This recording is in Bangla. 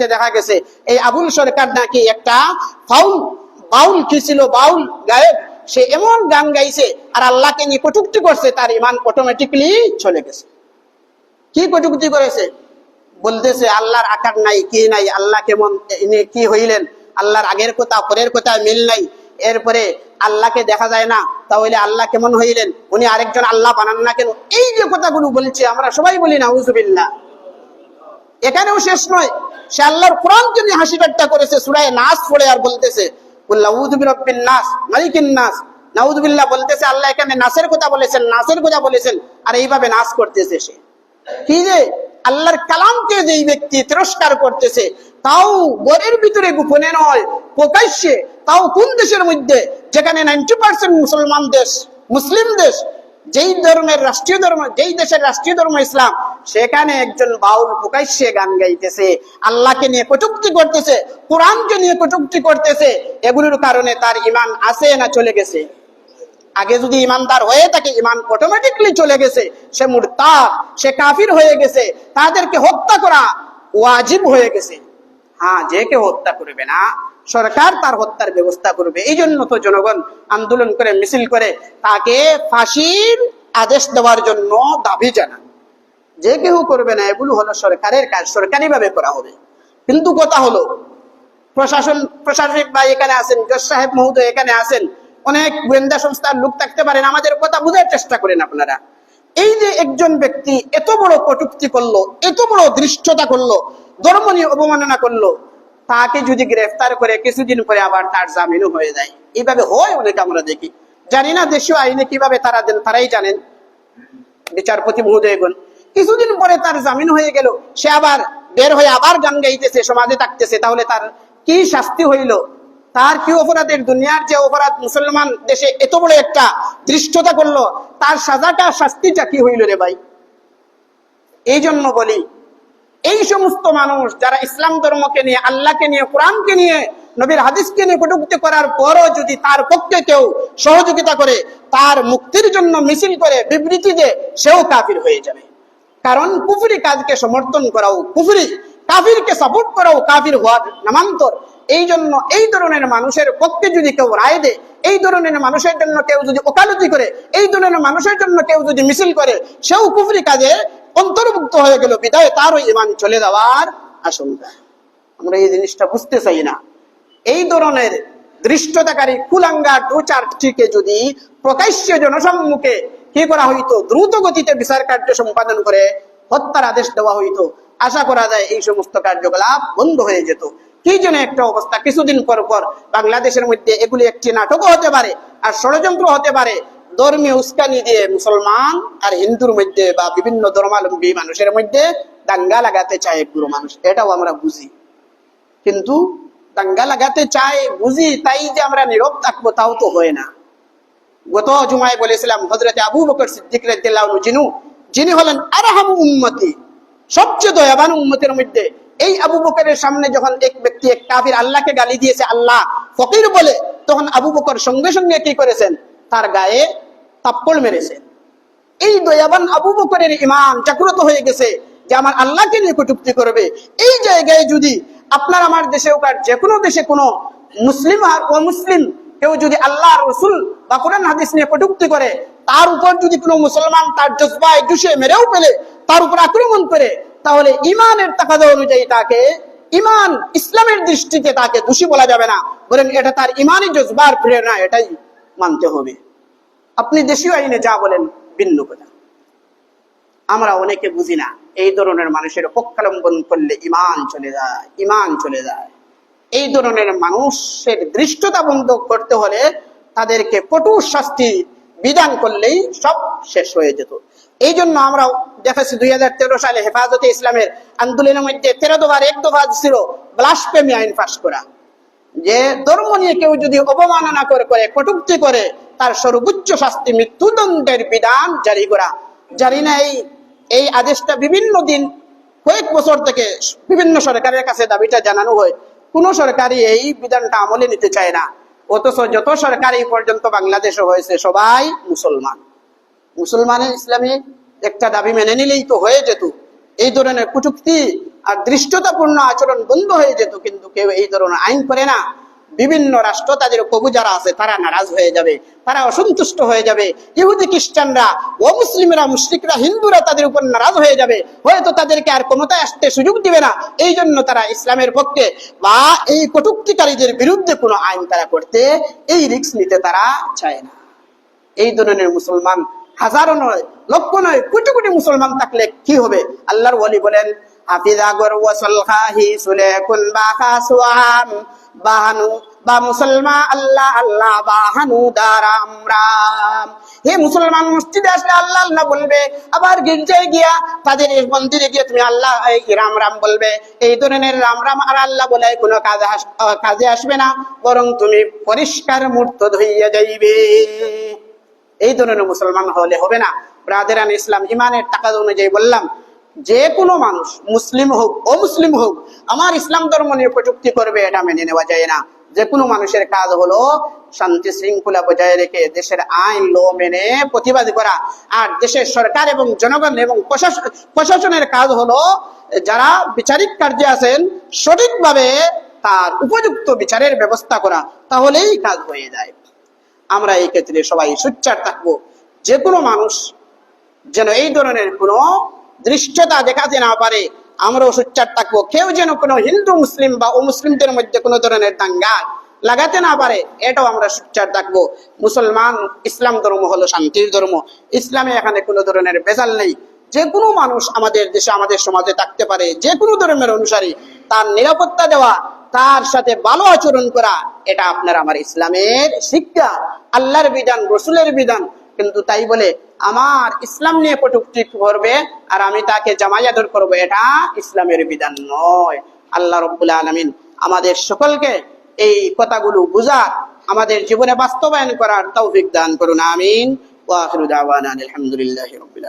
ইন্টারনেটে দেখা গেছে, এই আবুল সরকার নাকি একটা ফাউল, বাউল কি ছিল? বাউল গায়ক। সে এমন গান গাইছে আর আল্লাহকে নিয়ে কটুক্তি করছে, তার ইমান অটোমেটিকলি চলে গেছে। কি কটুক্তি করেছে? বলতেছে, আল্লাহর আকার নাই, কি নাই? আল্লাহ কেমন কি হইলেন? আল্লাহর আগের কথা, পরের কথা মিল নাই। এরপরে আল্লাহকে দেখা যায় না, তাহলে আল্লাহ কেমন হইলেন? উনি আরেকজন আল্লাহ বানান না কেন? এই যে কথাগুলো বলছে, আমরা সবাই বলি না উজুবিল্লাহ এখানেও শেষ নয়। সে আল্লাহর কোরআনকে নিয়ে হাসি ঠাট্টা করেছে, সুরায় নাস পড়ে আর বলতেছে নাস, মালিকিন নাস। নাউদুবিল্লাহ বলতেছে, আল্লাহ এখানে নাসের কথা বলেছেন, নাসের কথা বলেছেন। আর এইভাবে নাচ করতেছে সে। কি যে আল্লাহর কালামকে যেই ব্যক্তি তিরস্কার করতেছে, তাও গড়ের ভিতরে গোপনে নয়, প্রকাশ্যে, তাও কোন দেশের মধ্যে? যেখানে নাইনটি পার্সেন্ট মুসলমান দেশ, মুসলিম দেশ, যেই ধর্মের রাষ্ট্রীয় ধর্ম, যেই দেশের রাষ্ট্রীয় ধর্ম ইসলাম সেখানে একজন বাউল প্রকাশ্যে গান গাইতেছে, আল্লাহকে নিয়ে কটুক্তি করতেছে, কোরআনকে নিয়ে কটুক্তি করতেছে, এগুলোর কারণে তার ইমান আছে না চলে গেছে? আগে যদি ইমানদার হয়ে থাকে ইমান অটোমেটিকলি চলে গেছে, সে মুরতা, সে কাফির হয়ে গেছে, তাদেরকে হত্যা করা ওয়াজিব হয়ে গেছে। হ্যাঁ যে কেউ হত্যা করবে না, সরকার তার হত্যার ব্যবস্থা করবে। এই জন্য তো জনগণ আন্দোলন করে, মিছিল করে তাকে ফাঁসির আদেশ দেওয়ার জন্য দাবি জানান যে কেউ করবে না, এগুলো হলো সরকারের কাজ, সরকারি ভাবে করা হবে। কিন্তু কথা হলো, প্রশাসন, প্রশাসনিক বা এখানে আছেন, জজ সাহেব মহোদয় এখানে আছেন, অনেক গোয়েন্দা সংস্থার লোক থাকতে পারেন, আমাদের কথা বুঝার চেষ্টা করেন আপনারা। এই যে একজন ব্যক্তি এত বড় কটুক্তি করল, এত বড় দৃষ্টতা করল ধর্ম নিয়ে অবমাননা করল, তাকে যদি গ্রেফতার করে কিছুদিন পরে আবার তার জামিনও হয়ে যায়। এইভাবে হয় অনেক আমরা দেখি। জানি না দেশীয় আইনে কীভাবে তারা দেন, তারাই জানেন। বিচারপতি মহোদয়গণ কিছুদিন পরে তার জামিন হয়ে গেল। সে আবার বের হয়ে আবার গান গাইতেছে সমাজে থাকতেছে। তাহলে তার কি শাস্তি হইল? তার কি অপরাধের দুনিয়ার যে অপরাধ মুসলমান দেশে এত বড় একটা দৃষ্টতা করল, তার সাজাটা, শাস্তিটা কি হইল রে ভাই? এই জন্য বলি, এই সমস্ত মানুষ যারা ইসলাম ধর্মকে নিয়ে, আল্লাহকে নিয়ে, কোরআনকে নিয়ে, নবীর হাদিসকে নিয়ে কটুক্তি করার পরও যদি তার পক্ষে কেউ সহযোগিতা করে, তার মুক্তির জন্য মিছিল করে বিবৃতি দেয়, সেও কাফির হয়ে যাবে। কারণ কুফরি কাজকে সমর্থন করাও কুফরি, কাফিরকে সাপোর্ট করাও কাফির হওয়ার নামান্তর। এই জন্য এই ধরনের মানুষের পক্ষে যদি কেউ রায় দেয়, এই ধরনের মানুষের জন্য কেউ যদি ওকালতি করে, এই ধরনের মানুষের জন্য কেউ যদি মিছিল করে, সেও কুফরি কাজে অন্তর্ভুক্ত হয়ে গেল, বিদায় তারও ইমান চলে যাওয়ার আশঙ্কা। আমরা এই জিনিসটা বুঝতে চাই না। এই ধরনের দৃষ্টতাকারী কুলাঙ্গা দু চারটিকে যদি প্রকাশ্য জনসম্মুখে কি করা হইতো? দ্রুত গতিতে বিচার কার্য সম্পাদন করে হত্যার আদেশ দেওয়া হইতো। আশা করা যায় এই সমস্ত কার্যকলাপ বন্ধ হয়ে যেত। কি যেন একটা অবস্থা। কিছুদিন পর পর বাংলাদেশের মধ্যে এগুলি একটি নাটকও হতে পারে আর ষড়যন্ত্র হতে পারে। ধর্মীয় উস্কানি দিয়ে মুসলমান আর হিন্দুর মধ্যে বা বিভিন্ন ধর্মাবলম্বী মানুষের মধ্যে দাঙ্গা লাগাতে চায় পুরো মানুষ। এটাও আমরা বুঝি। কিন্তু দাঙ্গা লাগাতে চায়, বুঝি, তাই যে আমরা নীরব থাকব, তাও তো হয় না। গত জুমায় বলেছিলাম হজরতে আবু বকর সিদ্দিক জিনু, যিনি হলেন আরহাম উম্মতি, সবচেয়ে দয়াবান উম্মতের মধ্যে। এই আবু বকরের সামনে যখন এক ব্যক্তি, এক কাফির আল্লাহকে গালি দিয়েছে, আল্লাহ ফকির বলে, তখন আবু বকর সঙ্গে সঙ্গে কি করেছেন? তার গায়ে তাপ্পল মেরেছে। এই দয়াবান আবু বকরের ইমান জাগ্রত হয়ে গেছে যে আমার আল্লাহকে নিয়ে কটুক্তি করবে। এই জায়গায় যদি আপনার আমার দেশে হোক আর যে কোনো দেশে কোনো মুসলিম আর অমুসলিম, কেউ যদি আল্লাহ রসুল বা কোরআন হাদিস নিয়ে কটুক্তি করে, তার উপর যদি কোনো মুসলমান তার জজবায় দুষে মেরেও ফেলে, তার উপর আক্রমণ করে, তাহলে ইমানের তাকাদা অনুযায়ী তাকে ইমান ইসলামের দৃষ্টিতে তাকে দোষী বলা যাবে না। বলেন এটা তার ইমানই জজবার প্রেরণা, এটাই মানতে হবে। আপনি দেশীয় আইনে যা বলেন, ভিন্ন কথা। আমরা অনেকে বুঝি না, এই ধরনের মানুষের পক্ষালম্বন করলে ইমান চলে যায় ইমান চলে যায়। এই ধরনের মানুষের দৃষ্টতা বন্ধ করতে হলে তাদেরকে কঠোর শাস্তি বিধান করলেই সব শেষ হয়ে যেত। এই জন্য আমরা দেখেছি দুই হাজার তেরো সালে হেফাজতে ইসলামের আন্দোলনের মধ্যে তেরো দফার, এক দফা ছিল ব্লাসপেমি আইন পাশ করা। যে ধর্ম নিয়ে কেউ যদি অবমাননা করে করে, কটুক্তি করে, তার সর্বোচ্চ শাস্তি মৃত্যুদণ্ডের বিধান জারি করা। জানি না এই এই আদেশটা বিভিন্ন দিন, কয়েক বছর থেকে বিভিন্ন সরকারের কাছে দাবিটা জানানো হয়। কোন সরকারই এই বিধানটা আমলে নিতে চায় না। অথচ যত সরকার এই পর্যন্ত বাংলাদেশে হয়েছে, সবাই মুসলমান। মুসলমানের ইসলামী একটা দাবি মেনে নিলেই তো হয়ে যেত। এই ধরনের কুটুক্তি আর দৃষ্টতাপূর্ণ আচরণ বন্ধ হয়ে যেত, কিন্তু কেউ এই ধরনের আইন করে না। বিভিন্ন রাষ্ট্র তাদের কবু যারা আছে, তারা নারাজ হয়ে যাবে, তারা অসন্তুষ্ট হয়ে যাবে। ইহুদি খ্রিস্টানরা ও মুসলিমরা, মুশরিকরা, হিন্দুরা তাদের উপর নারাজ হয়ে যাবে। হয়তো তাদেরকে আর ক্ষমতায় আসতে সুযোগ দিবে না। এই জন্য তারা ইসলামের পক্ষে বা এই কটুক্তিকারীদের বিরুদ্ধে কোনো আইন তারা করতে এই রিক্স নিতে তারা চায় না। এই ধরনের মুসলমান, হাজারো নয়, লক্ষ নয়, কোটি কোটি মুসলমান থাকলে কি হবে? আল্লাহর ওয়ালি বলেন হাফিজাগর ওয়াসল খাহি সুলেকুন বা খাসওয়াম বাহানু বা মুসলমান আল্লাহ আল্লাহ বাহানু দারাম রাম হে মুসলমান, মসজিদে আসলে আল্লাহ আল্লাহ বলবে, আবার গির্জায় গিয়া তাদের এই মন্দিরে গিয়ে তুমি আল্লাহ, এই রাম রাম বলবে। এই ধরনের রাম রাম আর আল্লাহ বলে কোনো কাজে কাজে আসবে না, বরং তুমি পরিষ্কার মূর্ত ধইয়া যাইবে। এই ধরনের মুসলমান হলে হবে না। ব্রাদেরান ইসলাম, ইমানের টাকা অনুযায়ী বললাম, যে কোনো মানুষ, মুসলিম হোক ও মুসলিম হোক, আমার ইসলাম ধর্ম নিয়ে কটুক্তি করবে, এটা মেনে নেওয়া যায় না। যে কোনো মানুষের কাজ হলো শান্তি শৃঙ্খলা বজায় রেখে দেশের আইন লো মেনে প্রতিবাদ করা। আর দেশের সরকার এবং জনগণ এবং প্রশাসনের কাজ হলো যারা বিচারিক কার্যে আছেন, সঠিকভাবে তার উপযুক্ত বিচারের ব্যবস্থা করা। তাহলেই কাজ হয়ে যায়। আমরা এই ক্ষেত্রে সবাই সুচ্চার থাকব। যে কোনো মানুষ যেন এই ধরনের কোনো দৃশ্যতা দেখাতে না পারে। আমরাও সুচ্চার থাকব কেউ যেন কোনো হিন্দু, মুসলিম বা মুসলিমদের মধ্যে কোনো ধরনের দাঙ্গা লাগাতে না পারে, এটাও আমরা সুচ্চার থাকব মুসলমান, ইসলাম ধর্ম হলো শান্তির ধর্ম। ইসলামে এখানে কোনো ধরনের বেজাল নেই। যে কোনো মানুষ আমাদের দেশে, আমাদের সমাজে থাকতে পারে, যে কোনো ধর্মের অনুসারী, তার নিরাপত্তা দেওয়া, তার সাথে ভালো আচরণ করা, এটা আপনার আমার ইসলামের শিক্ষা। আল্লাহর বিধান, রসুলের বিধান কিন্তু তাই বলে, আমার ইসলাম নিয়ে কটুক্তি করবে আর আমি তাকে জামাইয়াদর করব, এটা ইসলামের বিধান নয়। আল্লাহ রব্বুল আলমিন আমাদের সকলকে এই কথাগুলো বুঝার, আমাদের জীবনে বাস্তবায়ন করার তৌফিক দান করুন, আমিন। ওয়াখিরু দাওয়ানা আলহামদুলিল্লাহি রাব্বিল